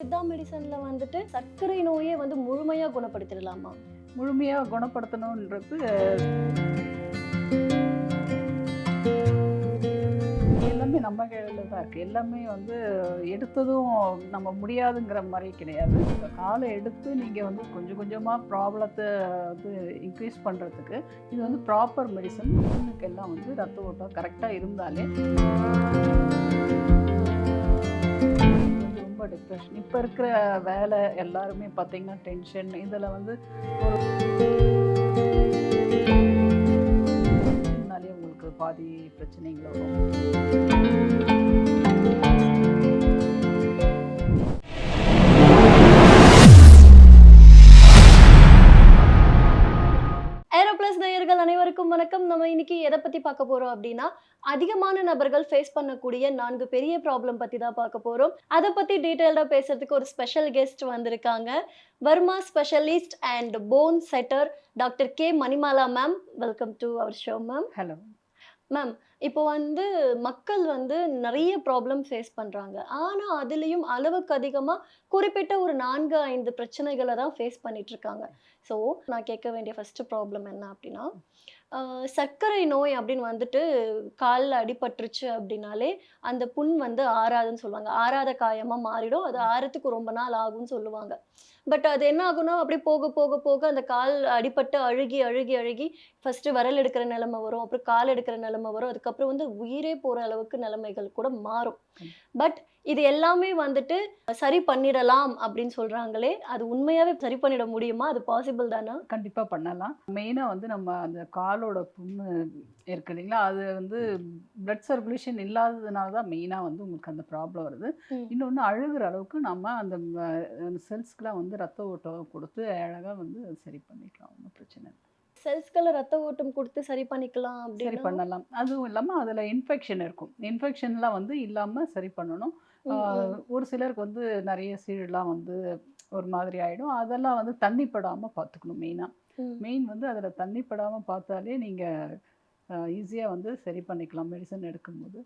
சித்தா மெடிசனில் வந்துட்டு சர்க்கரை நோயே வந்து முழுமையாக குணப்படுத்திடலாமா? முழுமையாக குணப்படுத்தணுன்றது எல்லாமே நம்ம கையில் தான் இருக்குது எல்லாமே வந்து எடுத்ததும் நம்ம முடியாதுங்கிற மாதிரி கிடையாது. இந்த காலை எடுத்து நீங்கள் வந்து கொஞ்சம் கொஞ்சமாக ப்ராப்ளத்தை வந்து இன்க்ரீஸ் பண்ணுறதுக்கு இது வந்து ப்ராப்பர் மெடிசன் எல்லாம் வந்து ரத்த ஓட்டம் கரெக்டாக இருந்தாலே ரொம்ப டிப்ரெஷன் இப்போ இருக்கிற வேலை எல்லாருமே பார்த்தீங்கன்னா டென்ஷன் இதில் வந்து ஒரு முன்னாலே உங்களுக்கு பாதி பிரச்சனைகள் வரும். நம்ம இன்னைக்கு எதை பத்தி பார்க்க போறோம் அப்படின்னா அதிகமான நபர்கள் ஃபேஸ் பண்ணக்கூடிய நான்கு பெரிய ப்ராப்ளம் பத்தி தான் பார்க்க போறோம். அதை பத்தி டீட்டெயில்டா பேசுறதுக்கு ஒரு ஸ்பெஷல் கெஸ்ட் வந்திருக்காங்க. Varma specialist and bone setter doctor K Manimala ma'am welcome to our show ma'am hello ma'am இப்போ வந்து மக்கள் வந்து நிறைய ப்ராப்ளம் ஃபேஸ் பண்ணுறாங்க ஆனால் அதுலேயும் அளவுக்கு அதிகமாக குறிப்பிட்ட ஒரு நான்கு ஐந்து பிரச்சனைகளை தான் ஃபேஸ் பண்ணிட்டு இருக்காங்க. ஸோ நான் கேட்க வேண்டிய ஃபர்ஸ்ட் ப்ராப்ளம் என்ன அப்படின்னா சர்க்கரை நோய் அப்படின்னு வந்துட்டு காலில் அடிபட்டுருச்சு அப்படின்னாலே அந்த புண் வந்து ஆறாதுன்னு சொல்லுவாங்க. ஆறாத காயமாக மாறிடும். அது ஆறதுக்கு ரொம்ப நாள் ஆகும்னு சொல்லுவாங்க. பட் அது என்ன ஆகும்னா அப்படியே போக போக போக அந்த கால் அடிபட்டு அழுகி அழுகி அழுகி ஃபர்ஸ்ட் விரல் எடுக்கிற நிலைமை வரும். அப்புறம் கால் எடுக்கிற நிலைமை வரும். அதுக்கப்புறம் வந்து உயிரே போற அளவுக்கு நிலைமைகள் கூட மாறும். பட் இது எல்லாமே வந்துட்டு சரி பண்ணிடலாம் அப்படின்னு சொல்றாங்களே அது உண்மையாவே சரி பண்ணிட முடியுமா? அது பாசிபிள் தானா? கண்டிப்பாக பண்ணலாம். மெயினாக வந்து நம்ம அந்த காலோட புண்ணு இருக்கு இல்லைங்களா? அது வந்து பிளட் சர்க்குலேஷன் இல்லாததுனால தான் மெயினாக வந்து உங்களுக்கு அந்த ப்ராப்ளம் வருது. இன்னொன்று அழுகிற அளவுக்கு நம்ம அந்த செல்ஸ்க்கெலாம் வந்து ரத்த ஓட்டம் கொடுத்து அழகாக வந்து சரி பண்ணிக்கலாம். ஒன்றும் பிரச்சனை இல்லை. செல்ஸ்களை ரத்த ஓட்டம் கொடுத்து சரி பண்ணிக்கலாம் சரி பண்ணலாம். அதுவும் இல்லாமல் அதில் இன்ஃபெக்ஷன் இருக்கும். இன்ஃபெக்ஷன்லாம் வந்து இல்லாமல் சரி பண்ணணும். ஒரு சிலருக்கு வந்து நிறைய சீழெலாம் வந்து ஒரு மாதிரி ஆகிடும் அதெல்லாம் வந்து தண்ணி படாமல் பார்த்துக்கணும் மெயினாக மெயின் வந்து அதில் தண்ணி படாமல் பார்த்தாலே நீங்கள் ஈஸியாக வந்து சரி பண்ணிக்கலாம் மெடிசன் எடுக்கும்போது.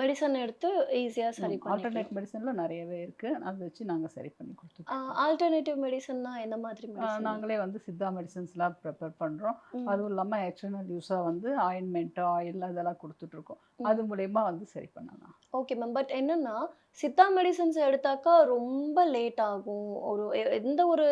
மெடிசன் எடுத்து ஈஸியா சரி ஆல்டர்னேட் மெடிசனில் நிறையவே இருக்குது அதை வச்சு நாங்கள் சரி பண்ணி கொடுத்துருக்கோம் ஆல்டர்னேட்டிவ் மெடிசன்னா எந்த மாதிரி மெடிசன் நாங்களே வந்து சித்தா மெடிசன்ஸ்லாம் ப்ரிப்பேர் பண்ணுறோம் அதுவும் இல்லாமல் எக்ஸ்டர்னல் யூஸாக வந்து ஆயின்மெண்ட்டு ஆயில் அதெல்லாம் கொடுத்துட்ருக்கோம். அது மூலயமா வந்து சரி பண்ணலாம். ஓகே மேம் பட் என்னன்னா சித்தா மெடிசன்ஸ் எடுத்தாக்கா ரொம்ப லேட் ஆகும். ஒரு எந்த ஒரு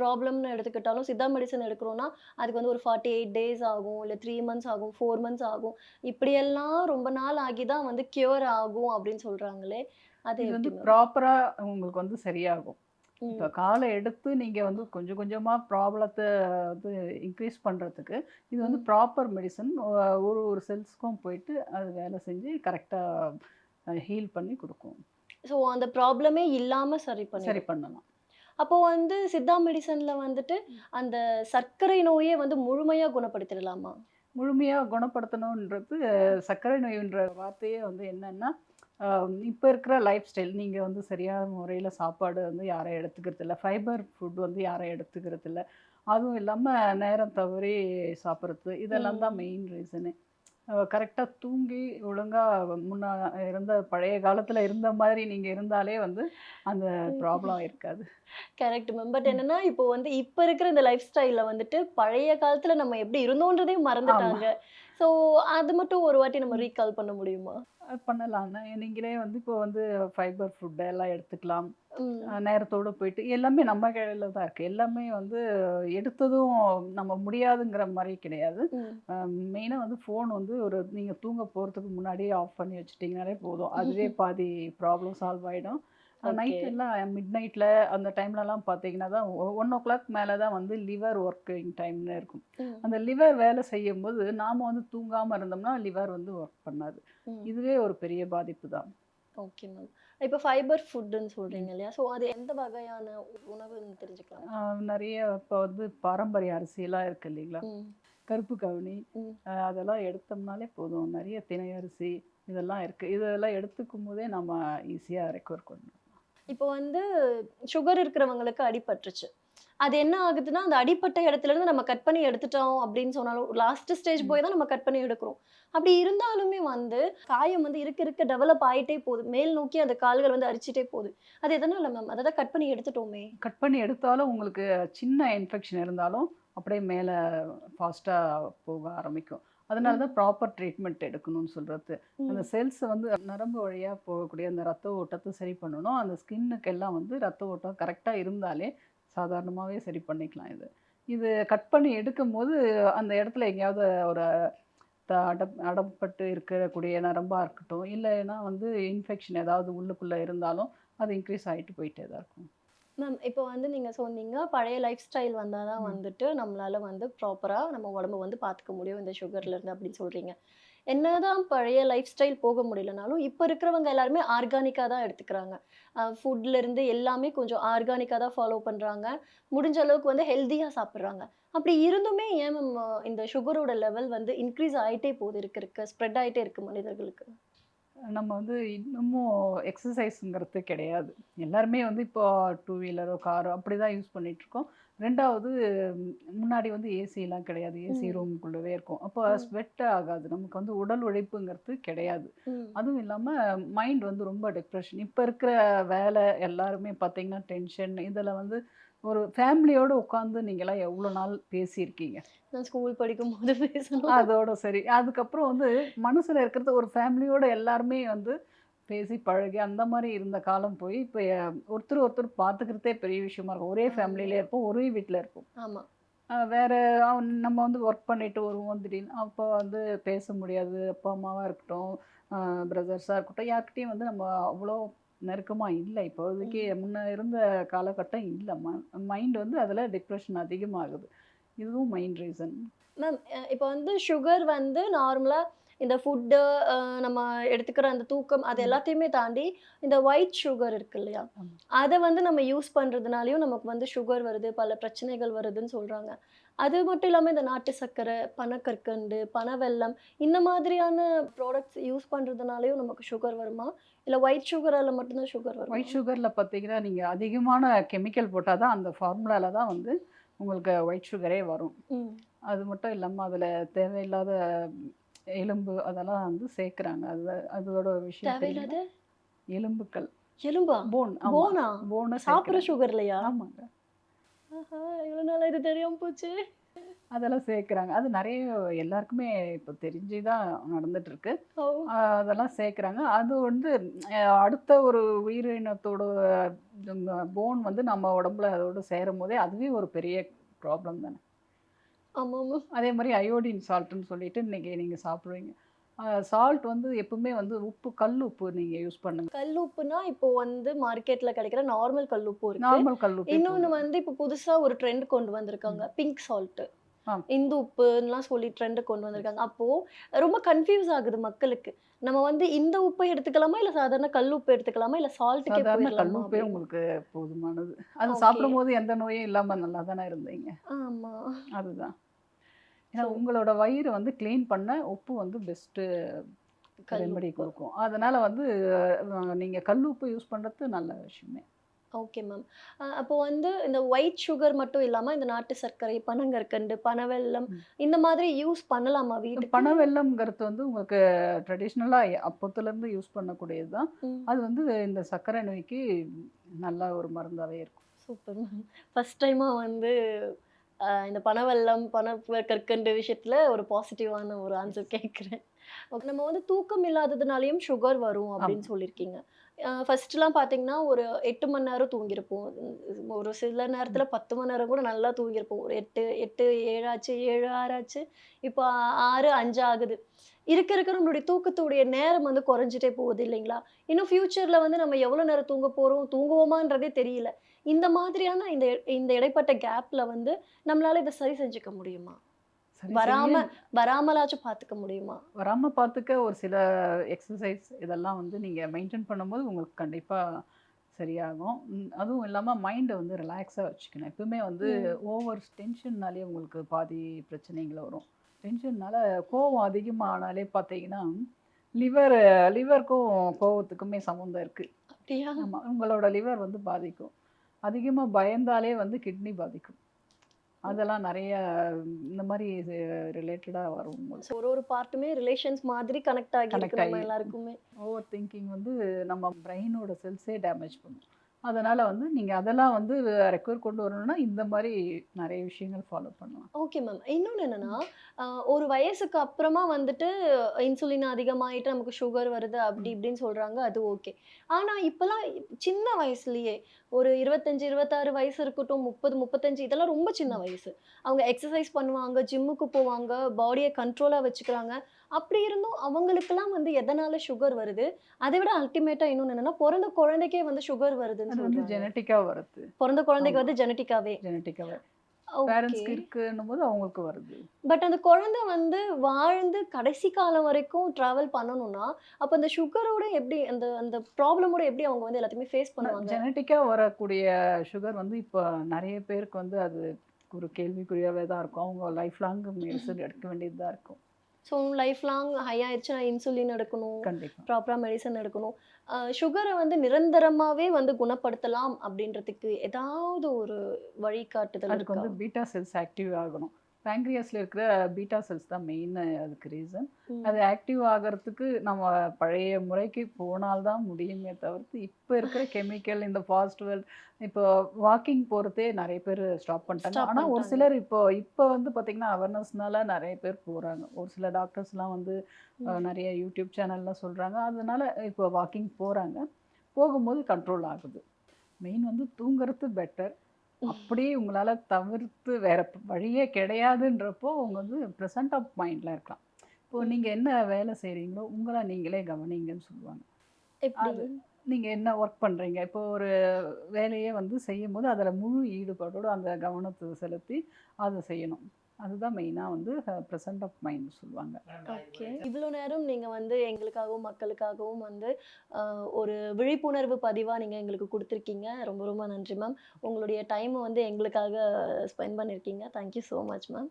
ப்ராப்ளம்னு எடுத்துக்கிட்டாலும் சித்தா மெடிசன் எடுக்கிறோம்னா அதுக்கு வந்து ஒரு ஃபார்ட்டி எயிட் டேஸ் ஆகும் இல்லை த்ரீ மந்த்ஸ் ஆகும் ஃபோர் மந்த்ஸ் ஆகும். இப்படியெல்லாம் ரொம்ப நாள் ஆகி தான் வந்து கியூர் ஆகும் அப்படின்னு சொல்றாங்களே அது வந்து ma'am? ப்ராப்பராக உங்களுக்கு வந்து சரியாகும். இப்போ காலை எடுத்து நீங்கள் வந்து கொஞ்சம் கொஞ்சமாக ப்ராப்ளத்தை வந்து இன்க்ரீஸ் பண்ணுறதுக்கு இது வந்து. ப்ராப்பர் மெடிசன் ஒரு ஒரு செல்ஸ்க்கும் போயிட்டு அது வேலை செஞ்சு கரெக்டாக ஹீல் பண்ணி கொடுக்கும். ஸோ அந்த ப்ராப்ளமே இல்லாம சரி பண்ணி சரி பண்ணலாம். அப்போ வந்து சித்தா மெடிசன்ல வந்துட்டு அந்த சர்க்கரை நோயே வந்து முழுமையா குணப்படுத்திடலாமா? முழுமையாக குணப்படுத்தணுன்றது சர்க்கரை நோய்ன்ற வார்த்தையே வந்து என்னன்னா இப்போ இருக்கிற லைஃப் ஸ்டைல் நீங்கள் வந்து சரியான முறையில் சாப்பாடு வந்து யாரும் எடுத்துக்கிறது இல்லை ஃபைபர் ஃபுட் வந்து யாரும் எடுத்துக்கிறது இல்லை அதுவும் இல்லாமல் நேரம் தவறி சாப்பிட்றது இதெல்லாம் தான். மெயின் ரீசனு கரெக்டாக தூங்கி ஒழுங்காக முன்னா இருந்த பழைய காலத்தில் இருந்த மாதிரி நீங்கள் இருந்தாலே வந்து அந்த ப்ராப்ளம் இருக்காது கரெக்ட் மேம் பட் என்னன்னா இப்போ வந்து இப்போ இருக்கிற இந்த லைஃப் ஸ்டைல்ல வந்துட்டு பழைய காலத்துல நம்ம எப்படி இருந்தோன்றதே மறந்துட்டாங்க. ஸோ அது மட்டும் ஒரு வாட்டி நம்ம ரீகால் பண்ண முடியுமா? அது பண்ணலாம். நீங்களே வந்து இப்போ வந்து ஃபைபர் ஃபுட் எல்லாம் எடுத்துக்கலாம். நேரத்தோட போயிட்டு எல்லாமே நம்ம கையில் தான் இருக்குது எல்லாமே வந்து எடுத்ததும் நம்ம முடியாதுங்கிற மாதிரி கிடையாது. மெயினாக வந்து ஃபோன் வந்து ஒரு நீங்கள் தூங்க போகிறதுக்கு முன்னாடியே ஆஃப் பண்ணி வச்சிட்டிங்கனாலே போதும். அதுவே பாதி ப்ராப்ளம் சால்வ் ஆகிடும் நைட். எல்லாம் மிட் நைட்டில் அந்த டைம்லலாம் பார்த்தீங்கன்னா தான் ஒன் ஓ கிளாக் மேலே தான் வந்து லிவர் ஒர்க்கிங் டைம்னு இருக்கும். அந்த லிவர் வேலை செய்யும்போது நாம் வந்து தூங்காமல் இருந்தோம்னா லிவர் வந்து ஒர்க் பண்ணாது. இதுவே ஒரு பெரிய பாதிப்பு தான். Okay ma'am. இப்போ ஃபைபர் ஃபுட்னு சொல்றீங்க இல்லையா? ஸோ அது எந்த வகையான உணவுன்னு தெரிஞ்சுக்கலாம். நிறைய இப்போ வந்து பாரம்பரிய அரிசியெல்லாம் இருக்கு இல்லைங்களா? கருப்பு கவுனி அதெல்லாம் எடுத்தோம்னாலே போதும். நிறைய திணை அரிசி இதெல்லாம் இருக்கு. இதெல்லாம் எடுத்துக்கும் போதே நம்ம ஈஸியாக ரெக்கவர் பண்ணணும். இப்போ வந்து சுகர் இருக்கிறவங்களுக்கு அடிபட்டுருச்சு. அது என்ன ஆகுதுன்னா அந்த அடிப்பட்ட இடத்துல இருந்து நம்ம கட் பண்ணி எடுத்துட்டோம் அப்படின்னு சொன்னாலும் லாஸ்ட் ஸ்டேஜ். போய் தான் நம்ம கட் பண்ணி எடுக்கிறோம். அப்படி இருந்தாலுமே வந்து காயம் வந்து இருக்க இருக்க டெவலப் ஆயிட்டே போகுது. மேல் நோக்கி அந்த கால்கள் வந்து அரிச்சிட்டே போகுது. அது எதனால மேம் அதை தான் கட் பண்ணி எடுத்துட்டோமே. கட் பண்ணி எடுத்தாலும் உங்களுக்கு சின்ன இன்ஃபெக்ஷன் இருந்தாலும் அப்படியே மேலே ஃபாஸ்ட்டாக போக ஆரம்பிக்கும். அதனால தான் ப்ராப்பர் ட்ரீட்மெண்ட் எடுக்கணும்னு சொல்கிறது அந்த செல்ஸ் வந்து நரம்பு வழியாக போகக்கூடிய அந்த ரத்த ஓட்டத்தை சரி பண்ணணும். அந்த ஸ்கின்னுக்கு எல்லாம் வந்து ரத்த ஓட்டம் கரெக்டாக இருந்தாலே சாதாரணமாகவே சரி பண்ணிக்கலாம் இது. இது கட் பண்ணி எடுக்கும்போது அந்த இடத்துல எங்கேயாவது ஒரு த- அடப் அடப்பட்டு இருக்கக்கூடிய நரம்பாக இருக்கட்டும் இல்லைன்னா வந்து இன்ஃபெக்ஷன் ஏதாவது உள்ளுக்குள்ளே இருந்தாலும் அது இன்க்ரீஸ் ஆகிட்டு போயிட்டே தான் இருக்கும். மேம் இப்போ வந்து நீங்க சொன்னீங்க பழைய லைஃப் ஸ்டைல் வந்தால் தான். வந்துட்டு நம்மளால வந்து ப்ராப்பரா நம்ம உடம்ப வந்து பார்த்துக்க முடியும் இந்த சுகர்ல இருந்து அப்படின்னு சொல்றீங்க. என்னதான் பழைய லைஃப் ஸ்டைல் போக முடியலனாலும் இப்போ இருக்கிறவங்க எல்லாருமே ஆர்கானிக்காக தான் எடுத்துக்கிறாங்க. ஃபுட்ல இருந்து எல்லாமே கொஞ்சம் ஆர்கானிக்காக தான் ஃபாலோ பண்றாங்க. முடிஞ்ச அளவுக்கு வந்து ஹெல்த்தியா சாப்பிட்றாங்க. அப்படி இருந்துமே ஏன் மேம் இந்த சுகரோட லெவல் வந்து இன்க்ரீஸ் ஆயிட்டே போகுது இருக்க ஸ்ப்ரெட் ஆயிட்டே இருக்கு மனிதர்களுக்கு? நம்ம வந்து இன்னமும் எக்ஸசைஸுங்கிறது கிடையாது. எல்லாருமே வந்து இப்போ டூ வீலரோ காரோ அப்படி தான் யூஸ் பண்ணிகிட்ருக்கோம் ரெண்டாவது முன்னாடி வந்து ஏசிலாம் கிடையாது. ஏசி. ரூமுக்குள்ளவே இருக்கும். அப்போ. ஸ்வெட் ஆகாது. நமக்கு வந்து உடல் உழைப்புங்கிறது கிடையாது. அதுவும் இல்லாமல் மைண்ட் வந்து ரொம்ப டிப்ரெஷன் இப்போ இருக்கிற வேலை எல்லாருமே பார்த்தீங்கன்னா டென்ஷன் இதில் வந்து ஒரு ஃபேமிலியோடு உட்காந்து நீங்களாம் எவ்வளோ நாள் பேசியிருக்கீங்க? நான் ஸ்கூல் படிக்கும் போது பேசணும். அதோட சரி. அதுக்கப்புறம் வந்து மனசுல இருக்கிறது ஒரு ஃபேமிலியோட எல்லாருமே வந்து பேசி பழகி அந்த மாதிரி இருந்த காலம் போய் இப்போ ஒருத்தர் ஒருத்தர் பார்த்துக்கிறதே பெரிய விஷயமா இருக்கும். ஒரே. ஃபேமிலியில இருப்போம் ஒரே வீட்டில் இருப்போம். ஆமா. அஹ் வேற நம்ம வந்து ஒர்க் பண்ணிட்டு வருவோம் திடீர்னு. அப்போ வந்து பேச முடியாது. அப்பா அம்மாவாக இருக்கட்டும் பிரதர்ஸாக இருக்கட்டும் யார்கிட்டயும் வந்து நம்ம அவ்வளோ நெருக்கமாக இல்லை. இப்போதைக்கு முன்ன இருந்த காலகட்டம் இல்லை. மைண்ட் வந்து அதில் டிப்ரெஷன் அதிகமாகுது. இதுவும் மைண்ட் ரீசன் மேம் இப்போ வந்து சுகர் வந்து நார்மலா இந்த ஃபுட்டு நம்ம எடுத்துக்கிற அந்த தூக்கம் அது. எல்லாத்தையுமே தாண்டி இந்த ஒயிட் சுகர் இருக்கு இல்லையா. அதை வந்து நம்ம யூஸ் பண்றதுனாலயும் நமக்கு வந்து சுகர் வருது பல பிரச்சனைகள் வருதுன்னு சொல்றாங்க அது மட்டும் இல்லாம இந்த நாட்டு சர்க்கரை பனக்கற்கண்டு பனவெல்லம் இந்த மாதிரியான ப்ராடக்ட்ஸ் யூஸ் பண்றதுனாலயும் நமக்கு சுகர் வருமா இல்ல ஒயிட் சுகரால மட்டும்தான் சுகர் வருமா ஒயிட் சுகரில் பார்த்தீங்கன்னா நீங்கள் அதிகமான கெமிக்கல் போட்டால் தான் அந்த ஃபார்முலாவில் தான் வந்து உங்களுக்கு ஒயிட் சுகரே வரும். அது மட்டும் இல்லாமல் அதில் தேவையில்லாத எலும்பு அதெல்லாம் வந்து சேர்க்குறாங்க. அது அதோட விஷயம் எலும்புக்கள் எலும்பா? போன் போனா போனை சாப்பிடுற சுகர் இல்லையா ஆமாங்க. ஆஹா இவ்வளவு நாளா இது தெரியாம போச்சு. அதெல்லாம் சேர்க்குறாங்க. அது நிறைய எல்லாருக்குமே இப்போ தெரிஞ்சு தான் நடந்துட்டு இருக்கு ஓ. ஆஹ் அதெல்லாம் சேர்க்குறாங்க. அது வந்து அடுத்த ஒரு உயிரினத்தோட போன் வந்து நம்ம உடம்புல அதோட சேரும் போதே அதுவே ஒரு பெரிய ப்ராப்ளம் தானே. ஆமா ஆமா அதே மாதிரி அயோடின் சால்ட்னு சொல்லிட்டு இன்னைக்கு நீங்கள் சாப்பிடுவீங்க. சால்ட் வந்து எப்பவுமே வந்து உப்பு கல் உப்பு நீங்கள் யூஸ் பண்ணுங்க. கல் உப்புனா இப்போ வந்து மார்க்கெட்ல கிடைக்கிற நார்மல் கல் உப்பு இருக்கு. நார்மல் கல் உப்பு இன்னொன்னு வந்து இப்போ புதுசா ஒரு ட்ரெண்ட் கொண்டு வந்திருக்காங்க. Pink salt. இந்து உப்புலாம் சொல்லி ட்ரெண்ட் கொண்டு வந்திருக்காங்க. அப்போ ரொம்ப கன்ஃபியூஸ் ஆகுது மக்களுக்கு. நம்ம வந்து இந்த உப்பை எடுத்துக்கலாமா? இல்ல சாதாரண கல் உப்பு எடுத்துக்கலாமா? இல்ல சால்ட்டுக்கே சாதாரண கல் உப்பே? உங்களுக்கு போதுமானது. அது. சாப்பிடும்போது எந்த நோயும் இல்லாமல் நல்லா தானே இருந்தீங்க. ஆமா. அதுதான். ஏன்னா So- உங்களோட வயிறு வந்து க்ளீன் பண்ண உப்பு வந்து பெஸ்ட்டு ரெமெடி உப்பு. கொடுக்கும். அதனால வந்து அஹ், நீங்க கல் உப்பு யூஸ் பண்றது நல்ல விஷயமே. ஓகே மேம் அப்போ வந்து இந்த ஒயிட் சுகர் மட்டும் இல்லாம இந்த நாட்டு சர்க்கரை பனங்கற்கண்டு பனவெல்லம். இந்த மாதிரி யூஸ் பண்ணலாமா வீட்டுக்கு? பனை வெல்லம்ங்கிறது வந்து உங்களுக்கு ட்ரெடிஷ்னலாக அப்போத்துலேருந்து யூஸ் பண்ணக்கூடியது தான். அது வந்து இந்த சர்க்கரை நோய்க்கு நல்ல ஒரு மருந்தாவே இருக்கும். சூப்பர் மேம் ஃபர்ஸ்ட் டைமாக வந்து இந்த பனவெல்லம் பன கற்கண்டு விஷயத்துல ஒரு பாசிட்டிவான ஒரு ஆன்சர் கேட்குறேன். நம்ம வந்து தூக்கம் இல்லாததுனாலையும் சுகர் வரும் அப்படின்னு சொல்லியிருக்கீங்க. ஃபர்ஸ்ட்லாம் பார்த்தீங்கன்னா ஒரு எட்டு மணி நேரம் தூங்கியிருப்போம். ஒரு சில நேரத்தில் பத்து மணி நேரம் கூட நல்லா தூங்கியிருப்போம். ஒரு எட்டு எட்டு ஏழாச்சு ஏழு ஆறாச்சு இப்போ ஆறு அஞ்சு ஆகுது. இருக்க இருக்க நம்மளுடைய தூக்கத்துடைய நேரம் வந்து குறைஞ்சிட்டே போகுது இல்லைங்களா? இன்னும் ஃபியூச்சர்ல வந்து நம்ம எவ்வளவு நேரம் தூங்க போறோம் தூங்குவோமான்றதே தெரியல. இந்த மாதிரியான இந்த இந்த இடைப்பட்ட கேப்ல வந்து நம்மளால இதை சரி செஞ்சுக்க முடியுமா? வராம வராமலாச்சும் பார்த்துக்க முடியுமா? வராம பார்த்துக்க ஒரு சில எக்ஸசைஸ் இதெல்லாம் வந்து நீங்க மெயின்டைன் பண்ணும்போது உங்களுக்கு கண்டிப்பா சரியாகும். அதுவும் இல்லாமல் மைண்டை வந்து ரிலாக்ஸாக வச்சுக்கணும். எப்பவுமே வந்து. ஓவர் டென்ஷன்னாலே உங்களுக்கு பாதி பிரச்சனைகள் வரும். டென்ஷன்னால கோவம் அதிகமானாலே பார்த்தீங்கன்னா லிவர் லிவருக்கும் கோவத்துக்குமே சம்மந்தம் இருக்குது அப்படியா? ஆமாம் உங்களோட லிவர் வந்து பாதிக்கும். அதிகமாக பயந்தாலே வந்து கிட்னி பாதிக்கும். அதெல்லாம் நிறைய இந்த மாதிரி ரிலேட்டடாக வரும் ஒரு ஒரு பார்ட்டுமே ரிலேஷன்ஸ் மாதிரி கனெக்ட் ஆகி நம்ம ஆகி. எல்லாருக்குமே. ஓவர் திங்கிங் வந்து நம்ம பிரெயினோட செல்ஸே டேமேஜ் பண்ணும். அதனால் வந்து நீங்கள் அதெல்லாம் வந்து ரெக்கவர் கொண்டு வரணும்னா இந்த மாதிரி நிறைய விஷயங்கள் ஃபாலோ பண்ணலாம். ஓகே மேம் இன்னொன்று என்னன்னா ஒரு வயசுக்கு அப்புறமா வந்துட்டு இன்சுலின் அதிகமாயிட்டு நமக்கு சுகர் வருது அப்படி இப்படின்னு சொல்றாங்க அது ஓகே ஆனா இப்பெல்லாம் சின்ன வயசுலயே ஒரு இருபத்தஞ்சு இருபத்தாறு வயசு இருக்கட்டும் முப்பது முப்பத்தஞ்சு இதெல்லாம் ரொம்ப சின்ன வயசு. அவங்க எக்ஸசைஸ் பண்ணுவாங்க ஜிம்முக்கு போவாங்க பாடியை கண்ட்ரோலா வச்சுக்கிறாங்க. அப்படி இருந்தும் அவங்களுக்கெல்லாம் வந்து எதனால சுகர் வருது? அதை விட அல்டிமேட்டா இன்னொன்னு என்னன்னா பிறந்த குழந்தைக்கே வந்து சுகர் வருதுன்னு அது வந்து சொல்றாங்க. ஜெனட்டிக்காக வருது. பிறந்த குழந்தைக்கு. வந்து ஜெனட்டிக்காவே ஜெனட்டிக்காக பேரண்ட்ஸ்க்கு இருக்குன்னும் போது அவங்களுக்கு வருது. பட் அந்த குழந்தை வந்து வாழ்ந்து கடைசி காலம் வரைக்கும் டிராவல் பண்ணணும்னா அப்ப அந்த சுகரோட எப்படி அந்த அந்த ப்ராப்ளமோட எப்படி அவங்க வந்து எல்லாத்தையுமே ஃபேஸ் பண்ணுவாங்க? ஜெனட்டிக்காக வரக்கூடிய சுகர் வந்து இப்போ நிறைய பேருக்கு வந்து அது ஒரு கேள்விக்குறியாகவே தான் இருக்கும். அவங்க லைஃப் லாங் மெடிசன் எடுக்க வேண்டியது தான் இருக்கும். ஸோ லைஃப் லாங் ஹை ஆயிடுச்சுன்னா இன்சுலின் எடுக்கணும். ப்ராப்பராக மெடிசன் எடுக்கணும். சுகரை வந்து நிரந்தரமாவே வந்து குணப்படுத்தலாம் அப்படின்றதுக்கு ஏதாவது ஒரு வழிகாட்டுதல் அதுக்கு வந்து பீட்டா செல்ஸ் ஆக்டிவ் ஆகணும். பேங்க்ரியாஸில் இருக்கிற பீட்டா செல்ஸ் தான் மெயின் அதுக்கு ரீசன். அது ஆக்டிவ் ஆகிறதுக்கு நம்ம பழைய முறைக்கு போனால்தான் முடியுமே தவிர்த்து இப்போ இருக்கிற கெமிக்கல் இந்த ஃபாஸ்ட் வேர்ல்ட் இப்போ வாக்கிங் போகிறதே நிறைய பேர் ஸ்டாப் பண்ணிட்டாங்க. ஆனால் ஒரு. சிலர் இப்போ இப்போ வந்து பார்த்தீங்கன்னா அவேர்னஸ்னால நிறைய பேர் போகிறாங்க ஒரு சில டாக்டர்ஸ்லாம் வந்து நிறைய யூடியூப் சேனல்லாம் சொல்கிறாங்க அதனால இப்போ வாக்கிங் போகிறாங்க போகும்போது கண்ட்ரோல் ஆகுது. மெயின் வந்து தூங்குறது பெட்டர் அப்படியே உங்களால் தவிர்த்து வேற வழியே கிடையாதுன்றப்போ அவங்க வந்து ப்ரெசன்ட் ஆஃப் மைண்டில் இருக்கலாம். இப்போ. நீங்கள் என்ன வேலை செய்கிறீங்களோ உங்களை நீங்களே கவனிங்கன்னு சொல்லுவாங்க. அது நீங்கள் என்ன ஒர்க் பண்ணுறீங்க இப்போ ஒரு வேலையை வந்து செய்யும் போது அதில் முழு ஈடுபாடோடு அந்த கவனத்தை செலுத்தி அதை செய்யணும். அதுதான் மெயினாக வந்து ப்ரெசன்ட் ஆஃப் மைண்ட் சொல்லுவாங்க. ஓகே இவ்வளோ நேரம் நீங்கள் வந்து எங்களுக்காகவும் மக்களுக்காகவும் வந்து ஒரு விழிப்புணர்வு பதிவாக நீங்கள் எங்களுக்கு கொடுத்துருக்கீங்க. ரொம்ப ரொம்ப நன்றி மேம் உங்களுடைய டைமை வந்து எங்களுக்காக ஸ்பெண்ட் பண்ணியிருக்கீங்க thank you so much ma'am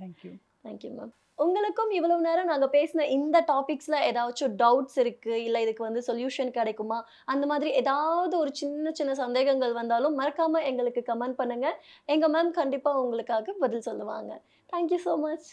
thank you thank you ma'am உங்களுக்கும் இவ்வளவு நேரம் நாங்கள் பேசின இந்த டாபிக்ஸில் ஏதாச்சும் டவுட்ஸ் இருக்குது இல்லை இதுக்கு வந்து சொல்யூஷன் கிடைக்குமா? அந்த மாதிரி ஏதாவது ஒரு சின்ன சின்ன சந்தேகங்கள் வந்தாலும் மறக்காமல் எங்களுக்கு கமெண்ட் பண்ணுங்கள் எங்கள் மேம் கண்டிப்பாக உங்களுக்காக பதில் சொல்லுவாங்க. Thank you so much